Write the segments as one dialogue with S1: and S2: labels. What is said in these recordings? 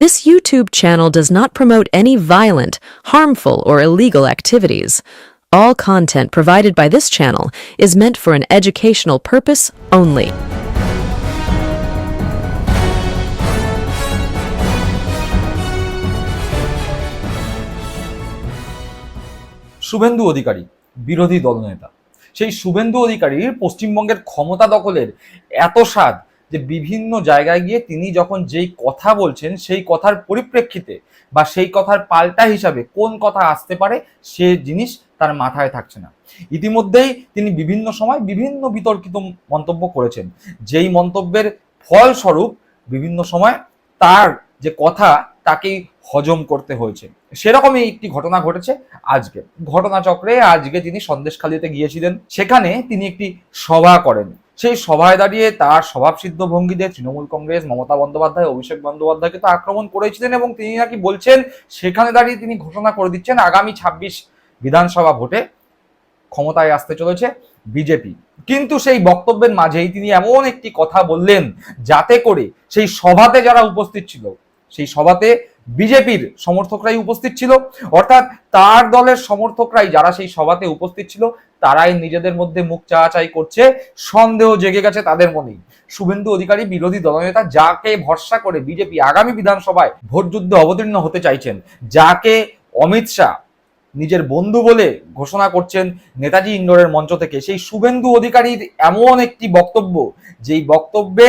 S1: This YouTube channel does not promote any violent, harmful, or illegal activities. All content provided by this channel is meant for an educational purpose only.
S2: Suvendu Adhikari বিরোধী দলনেতা সেই শুভেন্দু অধিকারীর পশ্চিমবঙ্গের ক্ষমতা দখলের এত স্বাদ যে বিভিন্ন জায়গায় গিয়ে তিনি যখন যেই কথা বলছেন, সেই কথার পরিপ্রেক্ষিতে বা সেই কথার পাল্টা হিসাবে কোন কথা আসতে পারে, সে জিনিস তার মাথায় থাকছে না। ইতিমধ্যেই তিনি বিভিন্ন সময় বিভিন্ন বিতর্কিত মন্তব্য করেছেন। যেই মন্তব্যের ফলস্বরূপ বিভিন্ন সময় তার যে কথা তাকেই হজম করতে হয়েছে। সেরকমই একটি ঘটনা ঘটেছে আজকে। ঘটনাচক্রে আজকে তিনি সন্দেশখালিতে গিয়েছিলেন। সেখানে তিনি একটি সভা করেন। সেই সভায় দাঁড়িয়ে তার স্বভাবসিদ্ধ ভঙ্গিতে তৃণমূল কংগ্রেস, মমতা বন্দ্যোপাধ্যায়, অভিষেক বন্দ্যোপাধ্যায়কে তো আক্রমণ করেছিলেন এবং তিনি নাকি বলছেন, সেখানে দাঁড়িয়ে তিনি ঘোষণা করে দিচ্ছেন আগামী ছাব্বিশ বিধানসভা ভোটে ক্ষমতায় আসতে চলেছে বিজেপি। কিন্তু সেই বক্তব্যের মাঝেই তিনি এমন একটি কথা বললেন, যাতে করে সেই সভাতে যারা উপস্থিত ছিল, সেই সভাতে বিজেপির সমর্থকরাই উপস্থিত ছিল। অর্থাৎ তার দলের সমর্থকরাই যারা সেই সভাতে উপস্থিত ছিল তারাই নিজেদের মধ্যে মুখ চাচাই করছে, সন্দেহ জেগে গেছে তাদের মনেই। শুভেন্দু অধিকারী, বিরোধী দলনেতা যাকে ভরসা করে বিজেপি আগামী বিধানসভায় ভোট যুদ্ধে অবতীর্ণ হতে চাইছেন, যাকে অমিত শাহ নিজের বন্ধু বলে ঘোষণা করছেন নেতাজি ইন্ডোরের মঞ্চ থেকে, সেই শুভেন্দু অধিকারীর এমন একটি বক্তব্য, যেই বক্তব্যে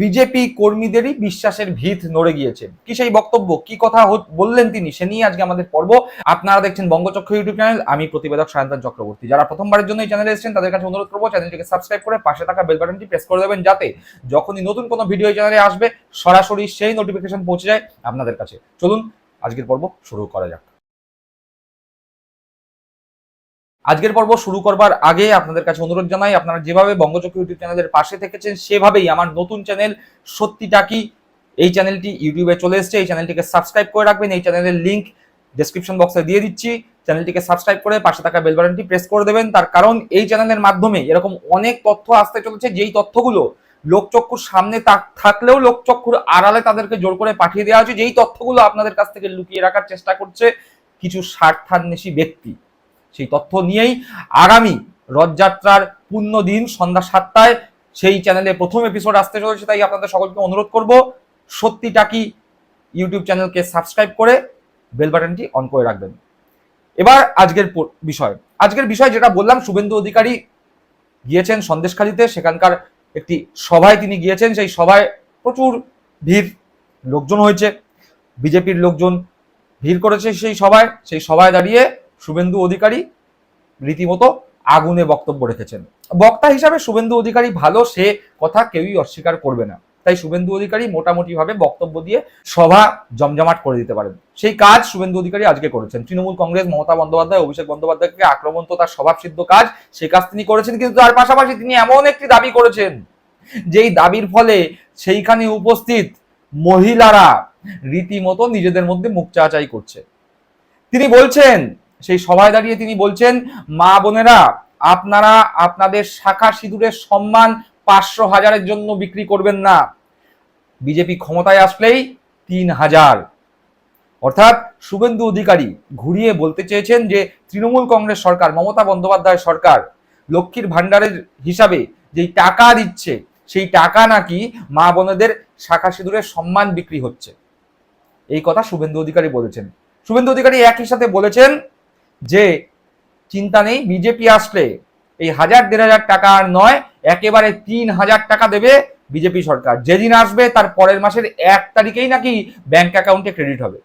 S2: বিজেপি কর্মীদেরই বিশ্বাসের ভিত নড়ে গিয়েছে। কি সেই বক্তব্য? কি কথা বললেন তিনি? সে নিয়ে আজকে আমাদের পর্ব। আপনারা দেখছেন বঙ্গচক্র ইউটিউব চ্যানেল। আমি প্রতিবেদক সায়ন্তন চক্রবর্তী। যারা প্রথমবারের জন্য এই চ্যানেলে এসেছেন, তাদের কাছে অনুরোধ করব চ্যানেলটিকে সাবস্ক্রাইব করে পাশে থাকা বেল বাটনটি প্রেস করে দেবেন যাতে যখনই নতুন কোনো ভিডিও চ্যানেলে আসবে, সরাসরি সেই নোটিফিকেশন পৌঁছে যায় আপনাদের কাছে। চলুন, আজকের পর্ব শুরু করা যাক। আজকের পর্ব শুরু করবার আগে আপনাদের কাছে অনুরোধ জানাই, আপনারা যেভাবে বঙ্গচক্র ইউটিউব চ্যানেলের পাশে থেকেছেন, সেভাবেই আমার নতুন চ্যানেল সত্যিটা কি, এই চ্যানেলটি ইউটিউবে চলে এসেছে, এই চ্যানেলটিকে সাবস্ক্রাইব করে রাখবেন। এই চ্যানেলের লিঙ্ক ডেসক্রিপশন বক্সে দিয়ে দিচ্ছি। চ্যানেলটিকে সাবস্ক্রাইব করে পাশে থাকা বেল বাটনটি প্রেস করে দেবেন। তার কারণ এই চ্যানেলের মাধ্যমে এরকম অনেক তথ্য আসতে চলেছে, যেই তথ্যগুলো লোকচক্ষুর সামনে থাকলেও লোকচক্ষুর আড়ালে তাদেরকে জোর করে পাঠিয়ে দেওয়া হচ্ছে যেই তথ্যগুলো আপনাদের কাছ থেকে লুকিয়ে রাখার চেষ্টা করছে কিছু স্বার্থান্বেষী ব্যক্তি। সেই তথ্য নিয়েই আগামী রথযাত্রার পূর্ণ দিন সন্ধ্যা সাতটায় সেই চ্যানেলে প্রথম এপিসোড আসতে চলেছে, তাই আপনাদের সকলকে অনুরোধ করব, সত্যিটা কি? ইউটিউব চ্যানেলকে সাবস্ক্রাইব করে বেল বাটনটি অন করে রাখবেন। এবার আজকের বিষয়। আজকের বিষয় যেটা বললাম, শুভেন্দু অধিকারী গিয়েছেন সন্দেশখালিতে, সেখানকার একটি সভায় তিনি গিয়েছেন, সেই সভায় প্রচুর ভিড়, লোকজন হয়েছে, বিজেপির লোকজন ভিড় করেছে সেই সভায় সেই সভায় দাঁড়িয়ে শুভেন্দু অধিকারী রীতিমতো আগুনে বক্তব্য রেখেছেন। বক্তা হিসাবে শুভেন্দু অধিকারী ভালো, সে কথা কেউই অস্বীকার করবে না। তাই শুভেন্দু অধিকারী মোটামুটি ভাবে বক্তব্য দিয়ে সভা জমজমাট করে দিতে পারেন। সেই কাজ শুভেন্দু অধিকারী আজকে করেছেন। তৃণমূল কংগ্রেস, মমতা বন্দ্যোপাধ্যায়, অভিষেক বন্দ্যোপাধ্যায়কে আক্রমণ তো তার স্বভাবসিদ্ধ কাজ সেই কাজ তিনি করেছেন, কিন্তু তার পাশাপাশি তিনি এমন একটি দাবি করেছেন, যেই দাবির ফলে সেইখানে উপস্থিত মহিলারা রীতিমতো নিজেদের মধ্যে মুখ চাচাই করছে। তিনি বলছেন সেই সভায় দাঁড়িয়ে তিনি বলছেন, মা বোনেরা, আপনারা আপনাদের শাখা সিঁদুরের সম্মান পাঁচশো হাজারের জন্য বিক্রি করবেন না। বিজেপি ক্ষমতায় আসলেই তিন হাজার। অর্থাৎ শুভেন্দু অধিকারী ঘুরিয়ে বলতে চেয়েছেন যে, তৃণমূল কংগ্রেস সরকার, মমতা বন্দ্যোপাধ্যায় সরকার, লক্ষ্মীর ভাণ্ডারের হিসাবে যেই টাকা দিচ্ছে, সেই টাকা নাকি মা বোনেদের শাখা সিঁদুরের সম্মান বিক্রি হচ্ছে। এই কথা শুভেন্দু অধিকারী বলেছেন। শুভেন্দু অধিকারী একই সাথে বলেছেন যে চিন্তা নেই বিজেপি আসলে এই হাজার, দেড় হাজার টাকা আর নয়, একেবারে তিন হাজার টাকা দেবে বিজেপি সরকার। যেদিন আসবে তার পরের মাসের এক তারিখেই নাকি ব্যাংক অ্যাকাউন্টে ক্রেডিট হবে।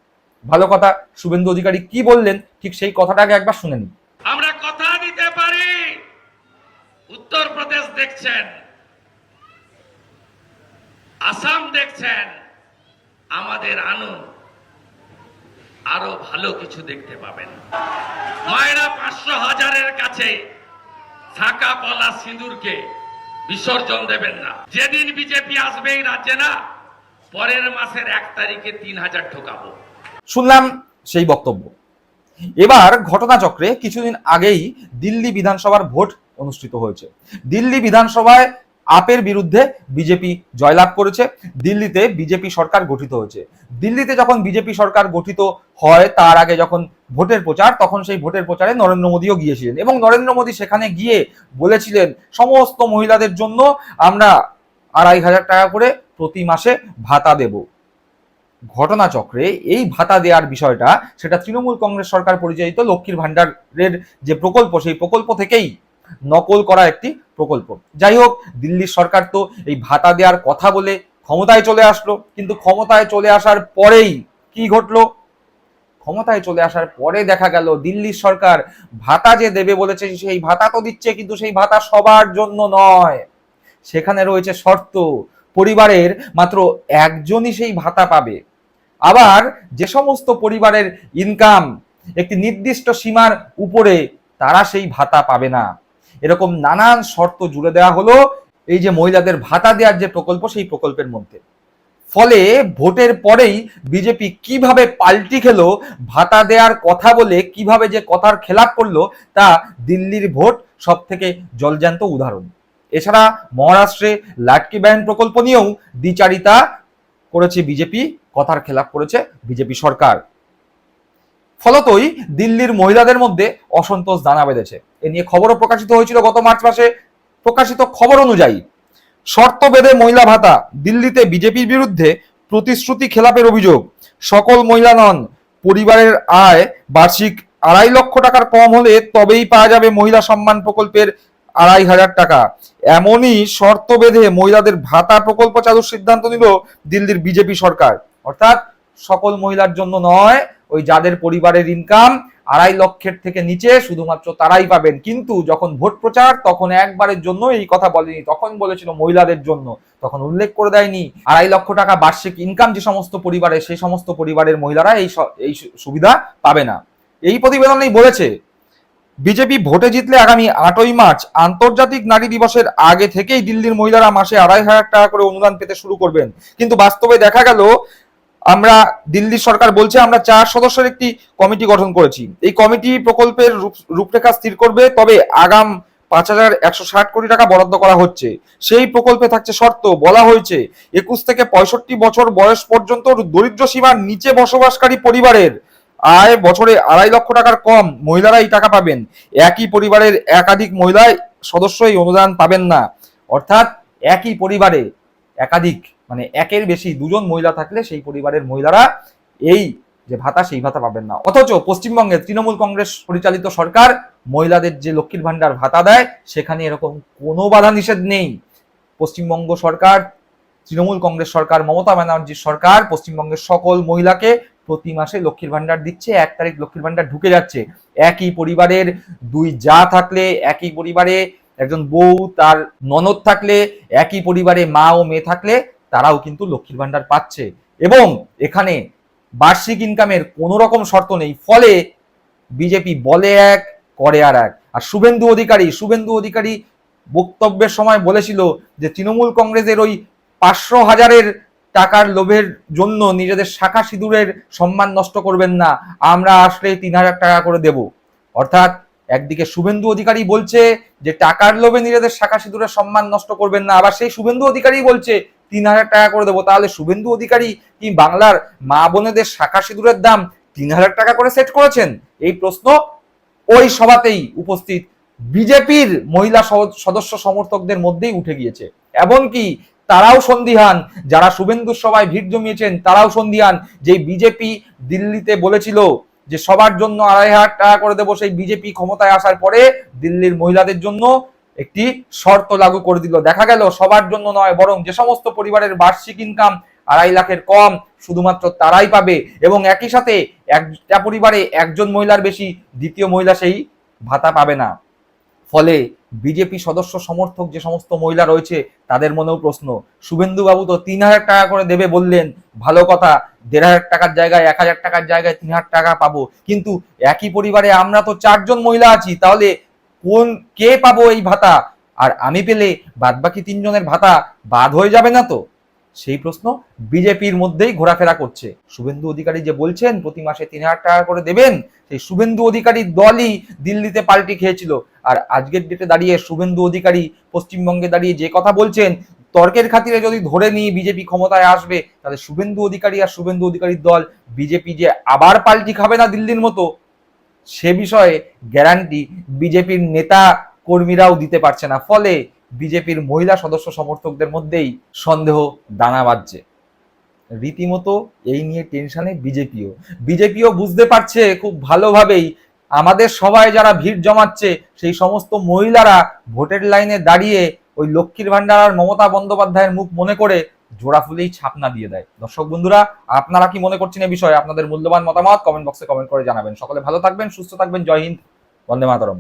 S2: ভালো কথা, শুভেন্দু অধিকারী কি বললেন, ঠিক সেই কথাটাকে একবার শুনে নিন।
S3: আমরা কথা দিতে পারি। উত্তরপ্রদেশ দেখছেন। আসাম দেখছেন। আমাদের আনুন আরও ভালো কিছু দেখতে পাবেন। মায়েরা পাঁচশো হাজারের কাছে থাকা পলা সিঁদুরকে বিসর্জন দেবেন না। যেদিন বিজেপি আসবে এই রাজ্যে না, পরের মাসের এক তারিখে তিন হাজার ঢোকাবো।
S2: শুনলাম সেই বক্তব্য। এবার ঘটনাচক্রে কিছুদিন আগেই দিল্লি বিধানসভার ভোট অনুষ্ঠিত হয়েছে। দিল্লি বিধানসভায় আপের বিরুদ্ধে বিজেপি জয়লাভ করেছে, দিল্লিতে বিজেপি সরকার গঠিত হয়েছে। দিল্লিতে যখন বিজেপি সরকার গঠিত হয়, তার আগে যখন ভোটের প্রচার, তখন সেই ভোটের প্রচারে নরেন্দ্র মোদীও গিয়েছিলেন এবং নরেন্দ্র মোদী সেখানে গিয়ে বলেছিলেন, সমস্ত মহিলাদের জন্য আমরা আড়াই হাজার টাকা করে প্রতি মাসে ভাতা দেব। ঘটনাচক্রে এই ভাতা দেওয়ার বিষয়টা, সেটা তৃণমূল কংগ্রেস সরকার পরিচালিত লক্ষ্মীর ভাণ্ডারের যে প্রকল্প, সেই প্রকল্প থেকেই নকল করা একটি প্রকল্প। যাই হোক, দিল্লির সরকার তো এই ভাতা দেওয়ার কথা বলে ক্ষমতায় চলে আসলো, কিন্তু ক্ষমতায় চলে আসার পরেই কি ঘটলো? ক্ষমতায় চলে আসার পরে দেখা গেল, দিল্লির সরকার ভাতা যে দেবে বলেছে, সেই ভাতা তো দিচ্ছে, কিন্তু সেই ভাতা সবার জন্য নয়। সেখানে রয়েছে শর্ত, পরিবারের মাত্র একজনই সেই ভাতা পাবে। আবার যে সমস্ত পরিবারের ইনকাম একটি নির্দিষ্ট সীমার উপরে, তারা সেই ভাতা পাবে না। এরকম নানান শর্ত জুড়ে দেওয়া হলো। এই যে মহিলাদের ভাতা দেওয়ার যে প্রকল্প, সেই প্রকল্পের মধ্যে। ফলে ভোটের পরেই বিজেপি কীভাবে পাল্টি খেলো, ভাতা দেওয়ার কথা বলে কীভাবে যে কথার খেলাপ করল, তা দিল্লির ভোট সব থেকে জলজান্ত উদাহরণ। এছাড়া মহারাষ্ট্রে লাটকি ব্যান প্রকল্প নিয়েও দ্বিচারিতা করেছে বিজেপি, কথার খেলাপ করেছে বিজেপি সরকার। ফলতই দিল্লির মহিলাদের মধ্যে অসন্তোষ দানা বেঁধেছে। এ নিয়ে খবরও প্রকাশিত হয়েছিল গত মার্চ মাসে। প্রকাশিত খবর অনুযায়ী শর্ত বেঁধে মহিলা ভাতা, দিল্লিতে বিজেপির বিরুদ্ধে প্রতিশ্রুতি খেলাপের অভিযোগ, সকল মহিলা নন, পরিবারের আয় বার্ষিক আড়াই লক্ষ টাকার কম হলে তবেই পাওয়া যাবে মহিলা সম্মান প্রকল্পের আড়াই হাজার টাকা। এমনই শর্ত বেঁধে মহিলাদের ভাতা প্রকল্প চালুর সিদ্ধান্ত নিল দিল্লির বিজেপি সরকার। অর্থাৎ সকল মহিলার জন্য নয়, ওই যাদের পরিবারের ইনকাম আড়াই লক্ষের থেকে নিচে শুধুমাত্র তারাই পাবেন। কিন্তু যখন ভোট প্রচার, তখন একবারের জন্য এই কথা বলেনি। তখন বলেছিল মহিলাদের জন্য। তখন উল্লেখ করে দেয়নি। আড়াই লক্ষ টাকা বার্ষিক ইনকাম যে সমস্ত পরিবারে, সেই সমস্ত পরিবারের মহিলারা এই এই সুবিধা পাবে না। এই প্রতিবেদনেই বলেছে, বিজেপি ভোটে জিতলে আগামী আটই মার্চ আন্তর্জাতিক নারী দিবসের আগে থেকেই দিল্লির মহিলারা মাসে আড়াই হাজার টাকা করে অনুদান পেতে শুরু করবেন। কিন্তু বাস্তবে দেখা গেল আমরা দিল্লির সরকার বলছে, আমরা চার সদস্যের একটি কমিটি গঠন করেছি। এই কমিটি প্রকল্পের রূপ- রূপরেখা স্থির করবে, তবে আগাম পাঁচ হাজার একশো ষাট কোটি টাকা বরাদ্দ করা হচ্ছে। সেই প্রকল্পে থাকছে শর্ত, বলা হয়েছে, একুশ থেকে পঁয়ষট্টি বছর বয়স পর্যন্ত দরিদ্র সীমার নিচে বসবাসকারী পরিবারের আয় বছরে আড়াই লক্ষ টাকার কম মহিলারা এই টাকা পাবেন। একই পরিবারের একাধিক মহিলা সদস্য এই অনুদান পাবেন না। অর্থাৎ একই পরিবারে একাধিক মানে একের বেশি দুজন মহিলা থাকলে সেই পরিবারের মহিলারা এই যে ভাতা, সেই ভাতা পাবেন না। অথচ পশ্চিমবঙ্গে তৃণমূল কংগ্রেস পরিচালিত সরকার মহিলাদের যে লক্ষ্মীর ভান্ডার ভাতা দেয়, সেখানে এরকম কোনো বাধা নিষেধ নেই। পশ্চিমবঙ্গ সরকার, তৃণমূল কংগ্রেস সরকার, মমতা ব্যানার্জির সরকার, পশ্চিমবঙ্গের সকল মহিলাকে প্রতি মাসে লক্ষ্মীর ভান্ডার দিচ্ছে, এক তারিখ লক্ষ্মীর ভান্ডার ঢুকে যাচ্ছে। একই পরিবারের দুই যা থাকলে, একই পরিবারে একজন বউ, তার ননদ থাকলে, একই পরিবারে মা ও মেয়ে থাকলে তারাও কিন্তু লক্ষ্মীর ভান্ডার পাচ্ছে। এবং এখানে বার্ষিক ইনকামের কোনো রকম শর্ত নেই, ফলে বিজেপি বলে এক, করে আর এক। আর শুভেন্দু অধিকারী শুভেন্দু অধিকারী বক্তব্যের সময় বলেছিল যে তৃণমূল কংগ্রেসের ওই পাঁচশো হাজারের টাকার লোভের জন্য নিজেদের শাখা সিঁদুরের সম্মান নষ্ট করবেন না, আমরা আসলে তিন হাজার টাকা করে দেব। অর্থাৎ একদিকে শুভেন্দু অধিকারী বলছে যে টাকার লোভে নিজেদের শাখা সিঁদুরের সম্মান নষ্ট করবেন না, আবার সেই শুভেন্দু অধিকারী বলছে তিন হাজার টাকা করে দেবো। তাহলে শুভেন্দু অধিকারী কি বাংলার মা বোনেদের শাখা সিঁদুরের দাম তিন হাজার টাকা করে সেট করেছেন? এই প্রশ্ন ওই সভাতেই উপস্থিত। বিজেপির মহিলা সদস্য সমর্থকদের মধ্যেই উঠে গিয়েছে। এমনকি তারাও সন্দিহান। যারা শুভেন্দুর সভায় ভিড় জমিয়েছেন, তারাও সন্দিহান। যে বিজেপি দিল্লিতে বলেছিল যে সবার জন্য আড়াই হাজার টাকা করে দেবো, সেই বিজেপি ক্ষমতায় আসার পরে দিল্লির মহিলাদের জন্য একটি শর্ত লাগু করে দিল। দেখা গেল, সবার জন্য নয়, বরং যে সমস্ত পরিবারের বার্ষিক ইনকাম আড়াই লাখের কম শুধুমাত্র তারাই পাবে এবং একই সাথে একটা পরিবারে একজন মহিলার বেশি, দ্বিতীয় মহিলা সেই ভাতা পাবে না। ফলে বিজেপি সদস্য সমর্থক যে সমস্ত মহিলা রয়েছে, তাদের মনেও প্রশ্ন শুভেন্দু বাবু তো তিন হাজার টাকা করে দেবে বললেন, ভালো কথা, দেড় হাজার টাকার জায়গায়, এক হাজার টাকার জায়গায় তিন হাজার টাকা পাবো। কিন্তু একই পরিবারে আমরা তো চারজন মহিলা আছি, তাহলে কোন কে পাবো এই ভাতা? আর আমি পেলে বাদবাকি তিনজনের ভাতা বাদ হয়ে যাবে না তো? সেই প্রশ্ন বিজেপির মধ্যেই ঘোরাফেরা করছে। শুভেন্দু অধিকারী যে বলছেন, প্রতি মাসে তিন হাজার টাকা করে দেবেন, সেই শুভেন্দু অধিকারীর দলই দিল্লিতে পাল্টি খেয়েছিল। আর আজকের ডেটে দাঁড়িয়ে শুভেন্দু অধিকারী পশ্চিমবঙ্গে দাঁড়িয়ে যে কথা বলছেন, তর্কের খাতিরে যদি ধরে নিয়ে বিজেপি ক্ষমতায় আসবে, তাহলে শুভেন্দু অধিকারী আর শুভেন্দু অধিকারীর দল বিজেপি যে আবার পাল্টি খাবে না দিল্লির মতো সে বিষয়ে গ্যারান্টি বিজেপির নেতা কর্মীরাও দিতে পারছে না। ফলে বিজেপির মহিলা সদস্য সমর্থকদের মধ্যেই সন্দেহ দানা বাজছে রীতিমতো এই নিয়ে টেনশনে বিজেপিও। বিজেপিও বুঝতে পারছে খুব ভালোভাবেই আমাদের সবাই যারা ভিড় জমাচ্ছে, সেই সমস্ত মহিলারা ভোটের লাইনে দাঁড়িয়ে ওই লক্ষ্মীর ভান্ডার আর মমতা বন্দ্যোপাধ্যায়ের মুখ মনে করে জোড়া ফুলেই ছাপনা দিয়ে দেয়। দর্শক বন্ধুরা আপনারা কি মনে করছেন এই বিষয়ে? আপনাদের মূল্যবান মতামত কমেন্ট বক্সে কমেন্ট করে জানাবেন। সকলে ভালো থাকবেন, সুস্থ থাকবেন। জয় হিন্দ, বন্দে মাতরম।